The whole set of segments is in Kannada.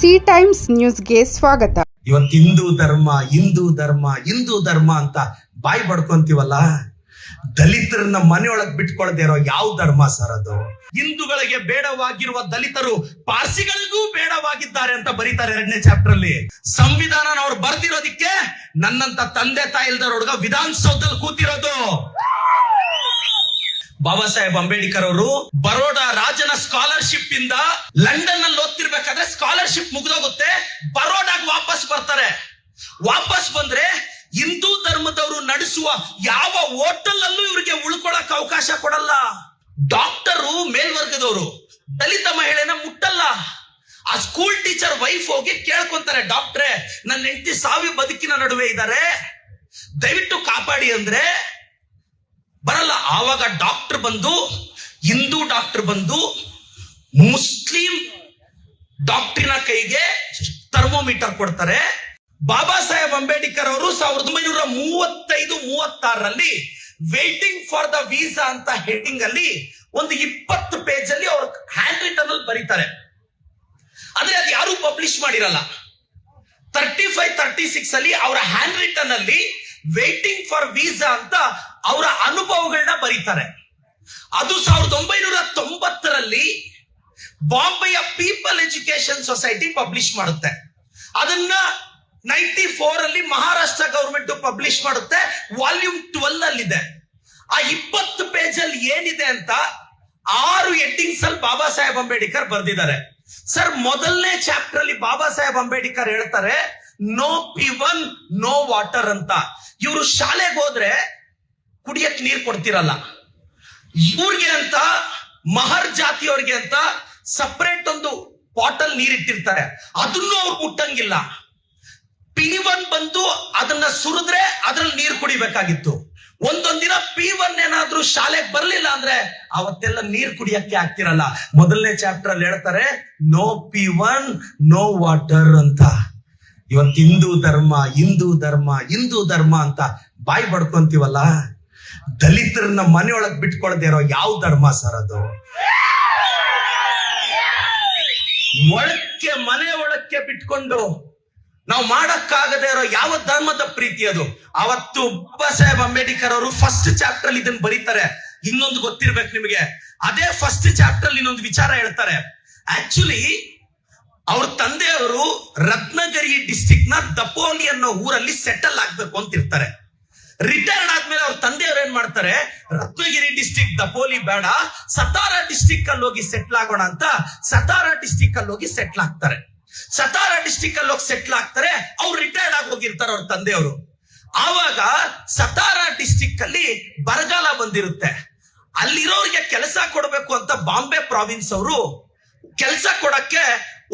ಸಿ ಟೈಮ್ಸ್ ನ್ಯೂಸ್ಗೆ ಸ್ವಾಗತ. ಇವತ್ತು ಹಿಂದೂ ಧರ್ಮ ಹಿಂದೂ ಧರ್ಮ ಹಿಂದೂ ಧರ್ಮ ಅಂತ ಬಾಯಿ ಬಡ್ಕೊಂತೀವಲ್ಲ? ದಲಿತರನ್ನ ಮನೆಯೊಳಗೆ ಬಿಟ್ಕೊಳ್ದೇ ಇರೋ ಯಾವ ಧರ್ಮ ಸರ್ ಅದು? ಹಿಂದೂಗಳಿಗೆ ಬೇಡವಾಗಿರುವ ದಲಿತರು ಪಾರ್ಸಿಗಳಿಗೂ ಬೇಡವಾಗಿದ್ದಾರೆ ಅಂತ ಬರೀತಾರೆ ಎರಡನೇ ಚಾಪ್ಟರ್ ಅಲ್ಲಿ ಸಂವಿಧಾನ ಅವ್ರು ಬರ್ದಿರೋದಿಕ್ಕೆ ನನ್ನಂತ ತಂದೆ ತಾಯಿ ಹುಡುಗ ವಿಧಾನಸೌಧದಲ್ಲಿ ಕೂತಿರೋದು. ಬಾಬಾ ಸಾಹೇಬ್ ಅಂಬೇಡ್ಕರ್ ಅವರು ಬರೋಡಾ ರಾಜನ ಸ್ಕಾಲರ್ಶಿಪ್ ಇಂದ ಲಂಡನ್ ಅಲ್ಲಿ ಓದ್ತಿರ್ಬೇಕಾದ್ರೆ ಸ್ಕಾಲರ್ಶಿಪ್ ಮುಗಿದೋಗುತ್ತೆ. ಬರೋಡಾಗ ವಾಪಸ್ ಬರ್ತಾರೆ. ವಾಪಸ್ ಬಂದ್ರೆ ಹಿಂದೂ ಧರ್ಮದವರು ನಡೆಸುವ ಯಾವ ಹೋಟೆಲ್ ಅಲ್ಲೂ ಇವರಿಗೆ ಉಳ್ಕೊಳಕ್ ಅವಕಾಶ ಕೊಡಲ್ಲ. ಡಾಕ್ಟರು ಮೇಲ್ವರ್ಗದವರು, ದಲಿತ ಮಹಿಳೆನ ಮುಟ್ಟಲ್ಲ. ಆ ಸ್ಕೂಲ್ ಟೀಚರ್ ವೈಫ್ ಹೋಗಿ ಕೇಳ್ಕೊಂತಾರೆ, ಡಾಕ್ಟ್ರೆ ನನ್ನ ಹೆಂಡತಿ ಸಾವಿ ಬದುಕಿನ ನಡುವೆ ಇದ್ದಾರೆ ದಯವಿಟ್ಟು ಕಾಪಾಡಿ ಅಂದ್ರೆ ಬರಲ್ಲ. ಆವಾಗ ಡಾಕ್ಟರ್ ಬಂದು, ಹಿಂದೂ ಡಾಕ್ಟರ್ ಬಂದು, ಮುಸ್ಲಿಂ ಡಾಕ್ಟ್ರಿನ ಕೈಗೆ ಥರ್ಮೋಮೀಟರ್ ಕೊಡ್ತಾರೆ. ಬಾಬಾ ಸಾಹೇಬ್ ಅಂಬೇಡ್ಕರ್ ಅವರು ಸಾವಿರದ ಒಂಬೈನೂರ ಮೂವತ್ತೈದು, ಮೂವತ್ತಾರರಲ್ಲಿ ವೇಟಿಂಗ್ ಫಾರ್ ದ ವೀಸಾ ಅಂತ ಹೆಡ್ಡಿಂಗ್ ಅಲ್ಲಿ ಒಂದು ಇಪ್ಪತ್ತು ಪೇಜ್ ಅಲ್ಲಿ ಅವ್ರ ಹ್ಯಾಂಡ್ ರಿಟರ್ನ್ ಅಲ್ಲಿ ಬರೀತಾರೆ. ಅಂದ್ರೆ ಅದು ಯಾರು ಪಬ್ಲಿಷ್ ಮಾಡಿರಲ್ಲ. ತರ್ಟಿ ಫೈವ್ ತರ್ಟಿ ಸಿಕ್ಸ್ ಅಲ್ಲಿ ಅವರ ಹ್ಯಾಂಡ್ ರಿಟರ್ನ್ ಅಲ್ಲಿ ವೇಟಿಂಗ್ ಫಾರ್ ವೀಸಾ ಅಂತ ಅವರ ಅನುಭವಗಳನ್ನ ಬರೀತಾರೆ. ಅದು ಸಾವಿರದ ಒಂಬೈನೂರ ತೊಂಬತ್ತರಲ್ಲಿ ಬಾಂಬೆಯ ಪೀಪಲ್ ಎಜುಕೇಶನ್ ಸೊಸೈಟಿ ಪಬ್ಲಿಷ್ ಮಾಡುತ್ತೆ. ಅದನ್ನ ನೈಂಟಿ ಫೋರ್ ಅಲ್ಲಿ ಮಹಾರಾಷ್ಟ್ರ ಗವರ್ಮೆಂಟ್ ಪಬ್ಲಿಷ್ ಮಾಡುತ್ತೆ. ವಾಲ್ಯೂಮ್ ಟ್ವೆಲ್ ಅಲ್ಲಿದೆ ಆ ಇಪ್ಪತ್ತು ಪೇಜ್ ಅಲ್ಲಿ ಏನಿದೆ ಅಂತ ಆರು ಎಡ್ಡಿಂಗ್ಸ್ ಅಲ್ಲಿ ಬಾಬಾ ಸಾಹೇಬ್ ಅಂಬೇಡ್ಕರ್ ಬರ್ದಿದ್ದಾರೆ. ಸರ್, ಮೊದಲನೇ ಚಾಪ್ಟರ್ ಅಲ್ಲಿ ಬಾಬಾ ಸಾಹೇಬ್ ಅಂಬೇಡ್ಕರ್ ಹೇಳ್ತಾರೆ ನೋ ಪಿವನ್ ನೋ ವಾಟರ್ ಅಂತ. ಇವರು ಶಾಲೆಗೆ ಹೋದ್ರೆ ಕುಡಿಯಕ್ ನೀರು ಕೊಡ್ತಿರಲ್ಲ. ಇವ್ರಿಗೆ ಅಂತ ಮಹರ್ ಜಾತಿಯವ್ರಿಗೆ ಅಂತ ಸಪರೇಟ್ ಒಂದು ಬಾಟಲ್ ನೀರಿಟ್ಟಿರ್ತಾರೆ ಅದನ್ನು ಅವ್ರು ಮುಟ್ಟಂಗಿಲ್ಲ. ಪಿ ಒನ್ ಬಂದು ಅದನ್ನ ಸುರಿದ್ರೆ ಅದ್ರಲ್ಲಿ ನೀರು ಕುಡಿಬೇಕಾಗಿತ್ತು. ಒಂದೊಂದಿನ ಪಿ ಒನ್ ಏನಾದ್ರೂ ಶಾಲೆಗೆ ಬರ್ಲಿಲ್ಲ ಅಂದ್ರೆ ಅವತ್ತೆಲ್ಲ ನೀರ್ ಕುಡಿಯಕ್ಕೆ ಆಗ್ತಿರಲ್ಲ. ಮೊದಲನೇ ಚಾಪ್ಟರ್ ಅಲ್ಲಿ ಹೇಳ್ತಾರೆ no peon no water ಅಂತ. ಇವತ್ತು ಹಿಂದೂ ಧರ್ಮ ಹಿಂದೂ ಧರ್ಮ ಹಿಂದೂ ಧರ್ಮ ಅಂತ ಬಾಯಿ ಬಡ್ಕೊಂತೀವಲ್ಲ? ದಲಿತರನ್ನ ಮನೆಯೊಳಗೆ ಬಿಟ್ಕೊಳ್ದೇ ಇರೋ ಯಾವ ಧರ್ಮ ಸರ್ ಅದು? ಒಳಕ್ಕೆ ಮನೆ ಒಳಕ್ಕೆ ಬಿಟ್ಕೊಂಡು ನಾವು ಮಾಡಕ್ಕಾಗದೇ ಇರೋ ಯಾವ ಧರ್ಮದ ಪ್ರೀತಿ ಅದು? ಅವತ್ತು ಬಾಬಾ ಸಾಹೇಬ್ ಅಂಬೇಡ್ಕರ್ ಅವರು ಫಸ್ಟ್ ಚಾಪ್ಟರ್ ಅಲ್ಲಿ ಇದನ್ನ ಬರೀತಾರೆ. ಇನ್ನೊಂದು ಗೊತ್ತಿರ್ಬೇಕು ನಿಮಗೆ. ಅದೇ ಫಸ್ಟ್ ಚಾಪ್ಟರ್ ಅಲ್ಲಿ ಇನ್ನೊಂದು ವಿಚಾರ ಹೇಳ್ತಾರೆ. ಆಕ್ಚುಲಿ ಅವ್ರ ತಂದೆಯವರು ರತ್ನಗಿರಿ ಡಿಸ್ಟಿಕ್ನ ದಪೋಲಿ ಅನ್ನೋ ಊರಲ್ಲಿ ಸೆಟಲ್ ಆಗ್ಬೇಕು ಅಂತ ಇರ್ತಾರೆ. ರಿಟೈರ್ಡ್ ಆದ್ಮೇಲೆ ಅವ್ರ ತಂದೆಯವ್ರು ಏನ್ ಮಾಡ್ತಾರೆ? ರತ್ನಗಿರಿ ಡಿಸ್ಟಿಕ್ ದಪೋಲಿ ಬೇಡ, ಸತಾರಾ ಡಿಸ್ಟಿಕ್ ಅಲ್ಲಿ ಹೋಗಿ ಸೆಟ್ಲ್ ಆಗೋಣ ಅಂತ ಸತಾರಾ ಡಿಸ್ಟಿಕ್ ಅಲ್ಲಿ ಹೋಗಿ ಸೆಟ್ಲ್ ಆಗ್ತಾರೆ. ಸತಾರಾ ಡಿಸ್ಟಿಕ್ ಅಲ್ಲಿ ಹೋಗಿ ಸೆಟ್ಲ್ ಆಗ್ತಾರೆ, ಅವ್ರು ರಿಟೈರ್ಡ್ ಆಗಿ ಹೋಗಿರ್ತಾರೆ ಅವ್ರ ತಂದೆಯವರು. ಆವಾಗ ಸತಾರಾ ಡಿಸ್ಟಿಕ್ ಅಲ್ಲಿ ಬರಗಾಲ ಬಂದಿರುತ್ತೆ. ಅಲ್ಲಿರೋರಿಗೆ ಕೆಲಸ ಕೊಡಬೇಕು ಅಂತ ಬಾಂಬೆ ಪ್ರಾವಿನ್ಸ್ ಅವರು ಕೆಲಸ ಕೊಡಕ್ಕೆ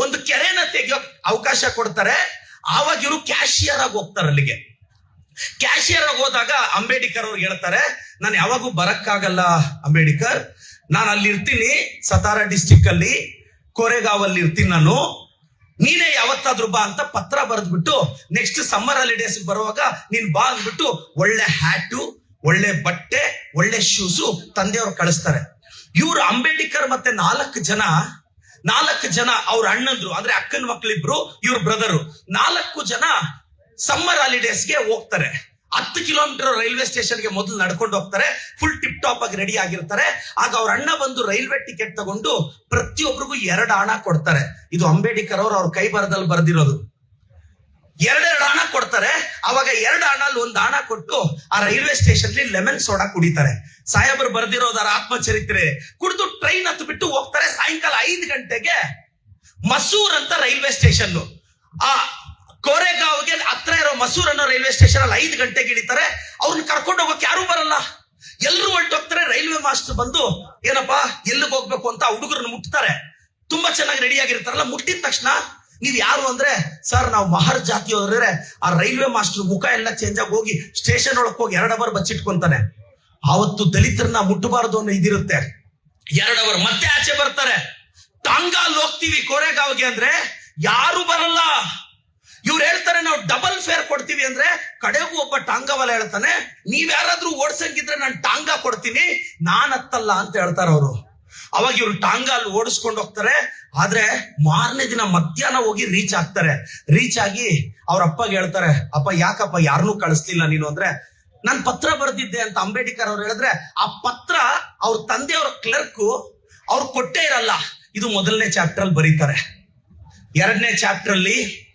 ಒಂದು ಕೆರೆನ ತೆಗಿಯೋ ಅವಕಾಶ ಕೊಡ್ತಾರೆ. ಆವಾಗ ಇವರು ಕ್ಯಾಶಿಯರ್ ಆಗಿ ಹೋಗ್ತಾರೆ ಅಲ್ಲಿಗೆ. ಕ್ಯಾಶಿಯರ್ ಹೋದಾಗ ಅಂಬೇಡ್ಕರ್ ಅವ್ರು ಹೇಳ್ತಾರೆ, ನಾನು ಯಾವಾಗೂ ಬರಕ್ಕಾಗಲ್ಲ ಅಂಬೇಡ್ಕರ್. ನಾನು ಅಲ್ಲಿ ಇರ್ತೀನಿ ಸತಾರಾ ಡಿಸ್ಟಿಕ್ ಅಲ್ಲಿ ಕೋರೆಗಾವ್ ಅಲ್ಲಿ ಇರ್ತೀನಿ ನಾನು. ನೀನೇ ಯಾವತ್ತಾದ್ರೂ ಬಾ ಅಂತ ಪತ್ರ ಬರೆದ್ಬಿಟ್ಟು ನೆಕ್ಸ್ಟ್ ಸಮ್ಮರ್ ಹಾಲಿಡೇಸ್ ಬರುವಾಗ ನೀನ್ ಬಾ ಅಂದ್ಬಿಟ್ಟು ಒಳ್ಳೆ ಹ್ಯಾಟು ಒಳ್ಳೆ ಬಟ್ಟೆ, ಒಳ್ಳೆ ಶೂಸು ತಂದೆಯವ್ರು ಕಳಿಸ್ತಾರೆ. ಇವ್ರು ಅಂಬೇಡ್ಕರ್ ಮತ್ತೆ ನಾಲ್ಕು ಜನ ನಾಲ್ಕು ಜನ ಅವ್ರ ಅಣ್ಣಂದ್ರು, ಅಂದ್ರೆ ಅಕ್ಕನ ಮಕ್ಳಿಬ್ರು, ಇವ್ರ ಬ್ರದರು ನಾಲ್ಕು ಜನ ಸಮ್ಮರ್ ಹಾಲಿಡೇಸ್ಗೆ ಹೋಗ್ತಾರೆ. ಹತ್ತು ಕಿಲೋಮೀಟರ್ ರೈಲ್ವೆ ಸ್ಟೇಷನ್ಗೆ ಮೊದಲು ನಡ್ಕೊಂಡು ಹೋಗ್ತಾರೆ. ಫುಲ್ ಟಿಪ್ ಟಾಪ್ ಆಗಿ ರೆಡಿ ಆಗಿರ್ತಾರೆ. ಆಗ ಅವ್ರ ಅಣ್ಣ ಬಂದು ರೈಲ್ವೆ ಟಿಕೆಟ್ ತಗೊಂಡು ಪ್ರತಿಯೊಬ್ಬರಿಗೂ ಎರಡು ಹಣ ಕೊಡ್ತಾರೆ. ಇದು ಅಂಬೇಡ್ಕರ್ ಅವರು ಅವ್ರ ಕೈ ಬರದಲ್ಲಿ ಬರೆದಿರೋದು. ಎರಡೆರಡು ಹಣ ಕೊಡ್ತಾರೆ. ಅವಾಗ ಎರಡು ಹಣಲ್ಲಿ ಒಂದು ಹಣ ಕೊಟ್ಟು ಆ ರೈಲ್ವೆ ಸ್ಟೇಷನ್ ಲೆಮನ್ ಸೋಡಾ ಕುಡಿತಾರೆ. ಸಾಹೇಬರು ಬರ್ದಿರೋದರ ಆತ್ಮಚರಿತ್ರೆ. ಕುಡಿದು ಟ್ರೈನ್ ಹತ್ತು ಬಿಟ್ಟು ಹೋಗ್ತಾರೆ ಸಾಯಂಕಾಲ ಐದು ಗಂಟೆಗೆ. ಮಸೂರ್ ಅಂತ ರೈಲ್ವೆ ಸ್ಟೇಷನ್ ಆ ಕೋರೆಗಾವ್ಗೆ ಹತ್ರ ಇರೋ ಮಸೂರ್ ಅನ್ನೋ ರೈಲ್ವೆ ಸ್ಟೇಷನ್ ಅಲ್ಲಿ ಐದು ಗಂಟೆಗೆ ಇಳಿತಾರೆ. ಅವ್ರನ್ನ ಕರ್ಕೊಂಡು ಹೋಗೋಕೆ ಯಾರು ಬರಲ್ಲ. ಎಲ್ರು ಹೊರಟೋಗ್ತಾರೆ. ರೈಲ್ವೆ ಮಾಸ್ಟರ್ ಬಂದು, ಏನಪ್ಪಾ, ಎಲ್ಲಿಗೆ ಹೋಗ್ಬೇಕು ಅಂತ ಹುಡುಗರನ್ನ ಮುಟ್ತಾರೆ. ತುಂಬಾ ಚೆನ್ನಾಗಿ ರೆಡಿ ಆಗಿರ್ತಾರಲ್ಲ, ಮುಟ್ಟಿದ ತಕ್ಷಣ ನೀವ್ ಯಾರು ಅಂದ್ರೆ, ಸರ್, ನಾವು ಮಹರ್ ಜಾತಿಯವರೇ, ಆ ರೈಲ್ವೆ ಮಾಸ್ಟರ್ ಮುಖ ಎಲ್ಲ ಚೇಂಜ್ ಆಗಿ ಹೋಗಿ ಸ್ಟೇಷನ್ ಒಳಕ್ ಹೋಗಿ ಎರಡ್ ಅವರ್ ಬಚ್ಚಿಟ್ಕೊಂತಾನೆ ಆವತ್ತು ದಲಿತರನ್ನ ಮುಟ್ಟಬಾರದು ಅನ್ನೋ ಇದಿರುತ್ತೆ. ಎರಡ್ ಅವರ್ ಮತ್ತೆ ಆಚೆ ಬರ್ತಾರೆ. ಟಾಂಗಾಲ್ ಹೋಗ್ತೀವಿ, ಕೋರೆಗಾವ್ಗೆ ಅಂದ್ರೆ ಯಾರು ಬರಲ್ಲ. ಇವ್ರು ಹೇಳ್ತಾರೆ ನಾವು ಡಬಲ್ ಫೇರ್ ಕೊಡ್ತೀವಿ ಅಂದ್ರೆ ಕಡೆಗೂ ಒಬ್ಬ ಟಾಂಗವಲ್ಲ ಹೇಳ್ತಾನೆ ನೀವ್ಯಾರಾದ್ರೂ ಓಡ್ಸಂಗಿದ್ರೆ ನಾನು ಟಾಂಗ ಕೊಡ್ತೀನಿ, ನಾನು ಹತ್ತಲ್ಲ ಅಂತ ಹೇಳ್ತಾರ ಅವರು. ಅವಾಗ ಇವ್ರು ಟಾಂಗ ಅಲ್ಲಿ ಓಡಿಸ್ಕೊಂಡು ಹೋಗ್ತಾರೆ, ಆದ್ರೆ ಮಾರನೇ ದಿನ ಮಧ್ಯಾಹ್ನ ಹೋಗಿ ರೀಚ್ ಆಗ್ತಾರೆ. ರೀಚ್ ಆಗಿ ಅವ್ರ ಅಪ್ಪಗೆ ಹೇಳ್ತಾರೆ, ಅಪ್ಪ, ಯಾಕಪ್ಪ ಯಾರನ್ನೂ ಕಳಿಸ್ಲಿಲ್ಲ ನೀನು? ಅಂದ್ರೆ, ನಾನು ಪತ್ರ ಬರೆದಿದ್ದೆ ಅಂತ ಅಂಬೇಡ್ಕರ್ ಅವ್ರು ಹೇಳಿದ್ರೆ, ಆ ಪತ್ರ ಅವ್ರ ತಂದೆಯವ್ರ ಕ್ಲರ್ಕು ಅವ್ರು ಕೊಟ್ಟೇ ಇರಲ್ಲ. ಇದು ಮೊದಲನೇ ಚಾಪ್ಟರ್ ಅಲ್ಲಿ ಬರೀತಾರೆ. ಎರಡನೇ ಚಾಪ್ಟರ್ ಅಲ್ಲಿ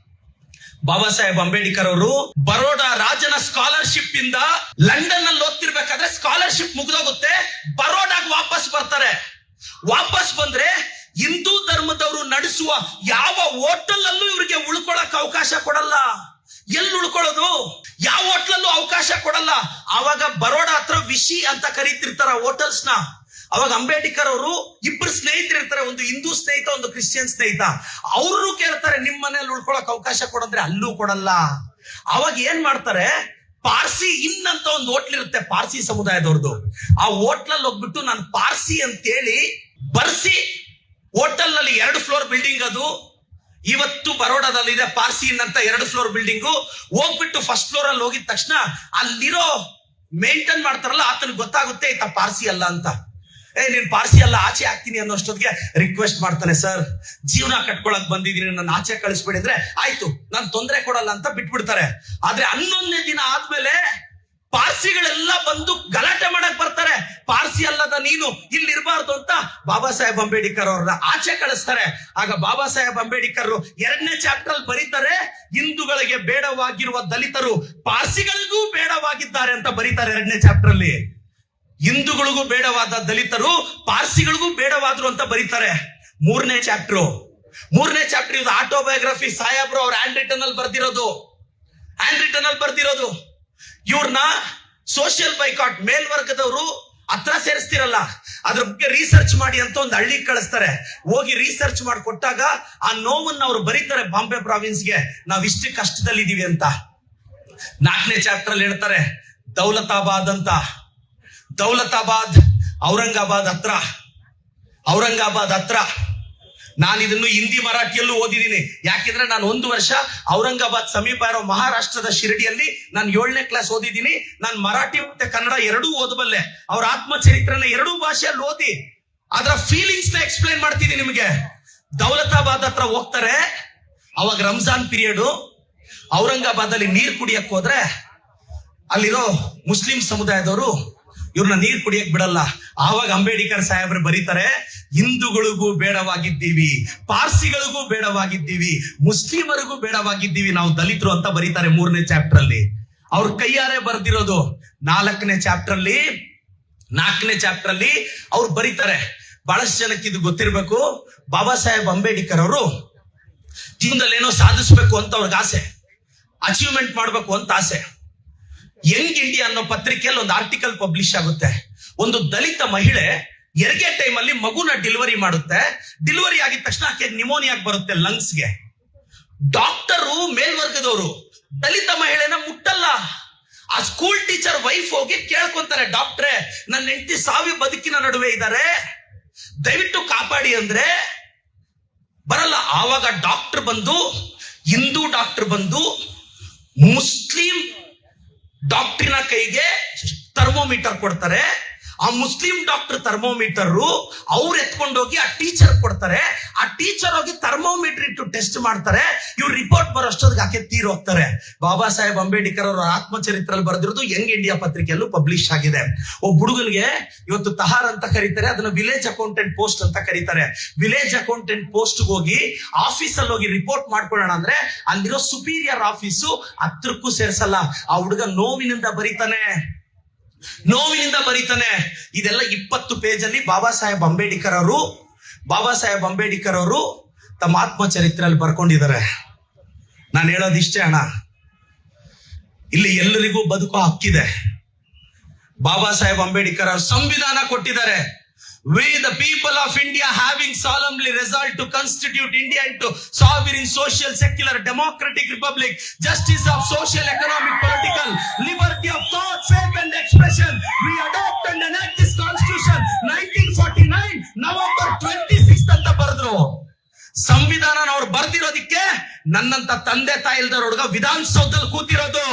ಬಾಬಾ ಸಾಹೇಬ್ ಅಂಬೇಡ್ಕರ್ ಅವರು ಬರೋಡಾ ರಾಜನ ಸ್ಕಾಲರ್ಶಿಪ್ ಇಂದ ಲಂಡನ್ ಅಲ್ಲಿ ಓದ್ತಿರ್ಬೇಕಾದ್ರೆ ಸ್ಕಾಲರ್ಶಿಪ್ ಮುಗಿದೋಗುತ್ತೆ, ಬರೋಡಾಗ ವಾಪಸ್ ಬರ್ತಾರೆ. ವಾಪಸ್ ಬಂದ್ರೆ ಹಿಂದೂ ಧರ್ಮದವರು ನಡೆಸುವ ಯಾವ ಹೋಟೆಲ್ ಅಲ್ಲೂ ಇವ್ರಿಗೆ ಉಳ್ಕೊಳಕ್ ಅವಕಾಶ ಕೊಡಲ್ಲ. ಎಲ್ಲಿ ಉಳ್ಕೊಳ್ಳೋದು? ಯಾವ ಹೋಟ್ಲಲ್ಲೂ ಅವಕಾಶ ಕೊಡಲ್ಲ. ಆವಾಗ ಬರೋಡಾ ಹತ್ರ ವಿಶಿ ಅಂತ ಕರೀತಿರ್ತಾರ ಹೋಟೆಲ್ಸ್ನ ಅವಾಗ ಅಂಬೇಡ್ಕರ್ ಅವರು ಇಬ್ಬರು ಸ್ನೇಹಿತರು ಇರ್ತಾರೆ, ಒಂದು ಹಿಂದೂ ಸ್ನೇಹಿತ, ಒಂದು ಕ್ರಿಶ್ಚಿಯನ್ ಸ್ನೇಹಿತ. ಅವರು ಕೇಳ್ತಾರೆ, ನಿಮ್ ಮನೇಲಿ ಉಳ್ಕೊಳಕ್ ಅವಕಾಶ ಕೊಡಂದ್ರೆ ಅಲ್ಲೂ ಕೊಡಲ್ಲ. ಅವಾಗ ಏನ್ ಮಾಡ್ತಾರೆ, ಪಾರ್ಸಿ ಇನ್ ಅಂತ ಒಂದು ಹೋಟ್ಲ್ ಇರುತ್ತೆ, ಪಾರ್ಸಿ ಸಮುದಾಯದವ್ರದ್ದು ಆ ಹೋಟ್ಲಲ್ಲಿ ಹೋಗ್ಬಿಟ್ಟು ನಾನು ಪಾರ್ಸಿ ಅಂತೇಳಿ ಬರ್ಸಿ ಹೋಟೆಲ್ನಲ್ಲಿ ಎರಡು ಫ್ಲೋರ್ ಬಿಲ್ಡಿಂಗ್ ಅದು, ಇವತ್ತು ಬರೋಡಾದಲ್ಲಿ ಇದೆ ಪಾರ್ಸಿ ಇನ್ ಅಂತ ಎರಡು ಫ್ಲೋರ್ ಬಿಲ್ಡಿಂಗು. ಹೋಗ್ಬಿಟ್ಟು ಫಸ್ಟ್ ಫ್ಲೋರ್ ಅಲ್ಲಿ ಹೋಗಿದ ತಕ್ಷಣ ಅಲ್ಲಿರೋ ಮೇಂಟೈನ್ ಮಾಡ್ತಾರಲ್ಲ, ಆತನಿಗೆ ಗೊತ್ತಾಗುತ್ತೆ ಈತ ಪಾರ್ಸಿ ಅಲ್ಲ ಅಂತ. ಏ, ನೀನ್ ಪಾರ್ಸಿ ಎಲ್ಲ ಆಚೆ ಹಾಕ್ತೀನಿ ಅನ್ನೋಷ್ಟೊತ್ತಿಗೆ ರಿಕ್ವೆಸ್ಟ್ ಮಾಡ್ತಾನೆ ಸರ್ ಜೀವನ ಕಟ್ಕೊಳಕ್ ಬಂದಿದ್ದೀನಿ, ನನ್ನ ಆಚೆ ಕಳಿಸ್ಬೇಡಿ. ಅಂದ್ರೆ, ಆಯ್ತು, ನಾನು ತೊಂದರೆ ಕೊಡಲ್ಲ ಅಂತ ಬಿಟ್ಬಿಡ್ತಾರೆ. ಆದ್ರೆ ಹನ್ನೊಂದನೇ ದಿನ ಆದ್ಮೇಲೆ ಪಾರ್ಸಿಗಳೆಲ್ಲ ಬಂದು ಗಲಾಟೆ ಮಾಡಕ್ ಬರ್ತಾರೆ. ಪಾರ್ಸಿ ಅಲ್ಲದ ನೀನು ಇಲ್ಲಿ ಇರಬಾರ್ದು ಅಂತ ಬಾಬಾ ಸಾಹೇಬ್ ಅಂಬೇಡ್ಕರ್ ಅವ್ರನ್ನ ಆಚೆ ಕಳಿಸ್ತಾರೆ. ಆಗ ಬಾಬಾ ಸಾಹೇಬ್ ಅಂಬೇಡ್ಕರ್ ಎರಡನೇ ಚಾಪ್ಟರ್ ಅಲ್ಲಿ ಬರೀತಾರೆ, ಹಿಂದೂಗಳಿಗೆ ಬೇಡವಾಗಿರುವ ದಲಿತರು ಪಾರ್ಸಿಗಳಿಗೂ ಬೇಡವಾಗಿದ್ದಾರೆ ಅಂತ ಬರೀತಾರೆ ಎರಡನೇ ಚಾಪ್ಟರ್ ಅಲ್ಲಿ. ಹಿಂದೂಗಳಿಗೂ ಬೇಡವಾದ ದಲಿತರು, ಪಾರ್ಸಿಗಳಿಗೂ ಬೇಡವಾದ್ರು ಅಂತ ಬರೀತಾರೆ. ಮೂರನೇ ಚಾಪ್ಟರ್ ಮೂರನೇ ಚಾಪ್ಟರ್ ಇದು ಆಟೋಬಯೋಗ್ರಫಿ ಸಾಹೇಬ್ರು ಅವ್ರ ಹ್ಯಾಂಡ್ ರಿಟರ್ನ್ ಅಲ್ಲಿ ಬರ್ದಿರೋದು. ಹ್ಯಾಂಡ್ ರಿಟರ್ನ್ ಅಲ್ಲಿ ಬರ್ದಿರೋದು. ಇವ್ರನ್ನ ಸೋಷಿಯಲ್ ಬೈಕಾಟ್ ಮೇಲ್ವರ್ಗದವರು ಹತ್ರ ಸೇರಿಸ್ತಿರಲ್ಲ. ಅದ್ರ ಬಗ್ಗೆ ರಿಸರ್ಚ್ ಮಾಡಿ ಅಂತ ಒಂದು ಹಳ್ಳಿ ಕಳಿಸ್ತಾರೆ. ಹೋಗಿ ರಿಸರ್ಚ್ ಮಾಡಿ ಕೊಟ್ಟಾಗ ಆ ನೋವನ್ನ ಅವ್ರು ಬರೀತಾರೆ ಬಾಂಬೆ ಪ್ರಾವಿನ್ಸ್ಗೆ ನಾವ್ ಇಷ್ಟು ಕಷ್ಟದಲ್ಲಿದ್ದೀವಿ ಅಂತ. ನಾಲ್ಕನೇ ಚಾಪ್ಟರ್ ಅಲ್ಲಿ ಹೇಳ್ತಾರೆ, ದೌಲತಾಬಾದ್ ಅಂತ. ದೌಲತಾಬಾದ್, ಔರಂಗಾಬಾದ್ ಹತ್ರ. ಔರಂಗಾಬಾದ್ ಹತ್ರ. ನಾನು ಇದನ್ನು ಹಿಂದಿ ಮರಾಠಿಯಲ್ಲೂ ಓದಿದ್ದೀನಿ. ಯಾಕೆಂದ್ರೆ ನಾನು ಒಂದು ವರ್ಷ ಔರಂಗಾಬಾದ್ ಸಮೀಪ ಇರೋ ಮಹಾರಾಷ್ಟ್ರದ ಶಿರಡಿಯಲ್ಲಿ ನಾನು ಏಳನೇ ಕ್ಲಾಸ್ ಓದಿದ್ದೀನಿ. ನಾನು ಮರಾಠಿ ಮತ್ತೆ ಕನ್ನಡ ಎರಡೂ ಓದಬಲ್ಲೆ. ಅವ್ರ ಆತ್ಮಚರಿತ್ರನ ಎರಡೂ ಭಾಷೆಯಲ್ಲಿ ಓದಿ. ಅದರ ಫೀಲಿಂಗ್ಸ್ನ ಎಕ್ಸ್ಪ್ಲೈನ್ ಮಾಡ್ತೀನಿ ನಿಮಗೆ. ದೌಲತಾಬಾದ್ ಹತ್ರ ಹೋಗ್ತಾರೆ. ಅವಾಗ ರಂಜಾನ್ ಪೀರಿಯಡ್ ಔರಂಗಾಬಾದ್ ಅಲ್ಲಿ ನೀರ್ ಕುಡಿಯಕ್ ಹೋದ್ರೆ ಅಲ್ಲಿರೋ ಮುಸ್ಲಿಂ ಸಮುದಾಯದವರು ಇವ್ರನ್ನ ನೀರ್ ಕುಡಿಯಕ್ ಬಿಡಲ್ಲ. ಆವಾಗ ಅಂಬೇಡ್ಕರ್ ಸಾಹೇಬ್ರು ಬರೀತಾರೆ, ಹಿಂದೂಗಳಿಗೂ ಬೇಡವಾಗಿದ್ದೀವಿ, ಪಾರ್ಸಿಗಳಿಗೂ ಬೇಡವಾಗಿದ್ದೀವಿ, ಮುಸ್ಲಿಮರಿಗೂ ಬೇಡವಾಗಿದ್ದೀವಿ, ನಾವು ದಲಿತರು ಅಂತ ಬರೀತಾರೆ ಮೂರನೇ ಚಾಪ್ಟರ್ ಅಲ್ಲಿ ಅವ್ರ ಕೈಯಾರೆ ಬರ್ದಿರೋದು ನಾಲ್ಕನೇ ಚಾಪ್ಟರ್ ಅಲ್ಲಿ ನಾಲ್ಕನೇ ಚಾಪ್ಟರ್ ಅಲ್ಲಿ ಅವ್ರು ಬರೀತಾರೆ. ಬಹಳಷ್ಟು ಜನಕ್ಕೆ ಇದು ಗೊತ್ತಿರಬೇಕು. ಬಾಬಾ ಸಾಹೇಬ್ ಅಂಬೇಡ್ಕರ್ ಅವರು ಜೀವನದಲ್ಲಿ ಏನೋ ಸಾಧಿಸ್ಬೇಕು ಅಂತ ಅವ್ರಿಗೆ ಆಸೆ. ಅಚೀವ್ಮೆಂಟ್ ಮಾಡ್ಬೇಕು ಅಂತ ಆಸೆ. ಯಂಗ್ ಇಂಡಿಯಾ ಅನ್ನೋ ಪತ್ರಿಕೆಯಲ್ಲಿ ಒಂದು ಆರ್ಟಿಕಲ್ ಪಬ್ಲಿಷ್ ಆಗುತ್ತೆ. ಒಂದು ದಲಿತ ಮಹಿಳೆ ಹೆರಿಗೆ ಟೈಮ್ ಅಲ್ಲಿ ಮಗುನ ಡೆಲಿವರಿ ಮಾಡುತ್ತೆ. ಡೆಲಿವರಿ ಆಗಿದ ತಕ್ಷಣ ಆಕೆ ನಿಮೋನಿಯಾಗಿ ಬರುತ್ತೆ ಲಂಗ್ಸ್ಗೆ ಡಾಕ್ಟರು ಮೇಲ್ವರ್ಗದವರು, ದಲಿತ ಮಹಿಳೆನ ಮುಟ್ಟಲ್ಲ. ಆ ಸ್ಕೂಲ್ ಟೀಚರ್ ವೈಫ್ ಹೋಗಿ ಕೇಳ್ಕೊಂತಾರೆ ಡಾಕ್ಟ್ರೆ ನನ್ನ ಹೆಂಡತಿ ಸಾವಿ ಬದುಕಿನ ನಡುವೆ ಇದ್ದಾರೆ ದಯವಿಟ್ಟು ಕಾಪಾಡಿ ಅಂದ್ರೆ ಬರಲ್ಲ. ಆವಾಗ ಡಾಕ್ಟರ್ ಬಂದು, ಹಿಂದೂ ಡಾಕ್ಟರ್ ಬಂದು, ಮುಸ್ಲಿಂ ಡಾಕ್ಟ್ರಿನ ಕೈಗೆ ಥರ್ಮೋಮೀಟರ್ ಕೊಡ್ತಾರೆ. ಆ ಮುಸ್ಲಿಂ ಡಾಕ್ಟರ್ ಥರ್ಮೋಮೀಟರ್ ಅವ್ರು ಎತ್ಕೊಂಡೋಗಿ ಆ ಟೀಚರ್ ಕೊಡ್ತಾರೆ. ಆ ಟೀಚರ್ ಹೋಗಿ ಥರ್ಮೋಮೀಟರ್ ಇಟ್ಟು ಟೆಸ್ಟ್ ಮಾಡ್ತಾರೆ. ಇವ್ರು ರಿಪೋರ್ಟ್ ಬರೋಷ್ಟೊತ್ತಿಗೆ ಆಕೆ ತೀರ್ ಹೋಗ್ತಾರೆ. ಬಾಬಾ ಸಾಹೇಬ್ ಅಂಬೇಡ್ಕರ್ ಅವರ ಆತ್ಮಚರಿತ್ರಲ್ಲಿ ಬರೆದಿರೋದು ಯಂಗ್ ಇಂಡಿಯಾ ಪತ್ರಿಕೆಯಲ್ಲೂ ಪಬ್ಲಿಷ್ ಆಗಿದೆ. ಒಬ್ಬ ಹುಡುಗನಿಗೆ ಇವತ್ತು ತಹಾರ್ ಅಂತ ಕರೀತಾರೆ, ಅದನ್ನ ವಿಲೇಜ್ ಅಕೌಂಟೆಂಟ್ ಪೋಸ್ಟ್ ಅಂತ ಕರೀತಾರೆ. ವಿಲೇಜ್ ಅಕೌಂಟೆಂಟ್ ಪೋಸ್ಟ್ ಹೋಗಿ ಆಫೀಸ್ ಅಲ್ಲಿ ಹೋಗಿ ರಿಪೋರ್ಟ್ ಮಾಡ್ಕೊಳ್ಳೋಣ ಅಂದ್ರೆ ಅಲ್ಲಿರೋ ಸುಪೀರಿಯರ್ ಆಫೀಸು ಹತ್ರಕ್ಕೂ ಸೇರಿಸಲ್ಲ. ಆ ಹುಡುಗ ನೋವಿನಿಂದ ಬರೀತಾನೆ. ನೋವಿನಿಂದ ಬರೀತಾನೆ. ಇದೆಲ್ಲ ಇಪ್ಪತ್ತು ಪೇಜಲ್ಲಿ ಬಾಬಾ ಸಾಹೇಬ್ ಅಂಬೇಡ್ಕರ್ ಅವರು ಬಾಬಾ ಸಾಹೇಬ್ ಅಂಬೇಡ್ಕರ್ ಅವರು ತಮ್ಮ ಆತ್ಮಚರಿತ್ರೆಯಲ್ಲಿ ಬರ್ಕೊಂಡಿದ್ದಾರೆ. ನಾನು ಹೇಳೋದಿಷ್ಟೇ ಅಣ್ಣ. ಇಲ್ಲಿ ಎಲ್ಲರಿಗೂ ಬದುಕು ಹಕ್ಕಿದೆ. ಬಾಬಾ ಸಾಹೇಬ್ ಅಂಬೇಡ್ಕರ್ ಅವರು ಸಂವಿಧಾನ ಕೊಟ್ಟಿದ್ದಾರೆ. We the people of India having solemnly resolved to constitute India into sovereign social secular democratic republic justice of social economic political ಸಂವಿಧಾನ ಅವ್ರು ಬರ್ದಿರೋದಿಕ್ಕೆ ನನ್ನಂತ ತಂದೆ ತಾಯಿ ಇಲ್ದವ್ರ ಹುಡುಗ ವಿಧಾನಸೌಧದಲ್ಲಿ ಕೂತಿರೋದು.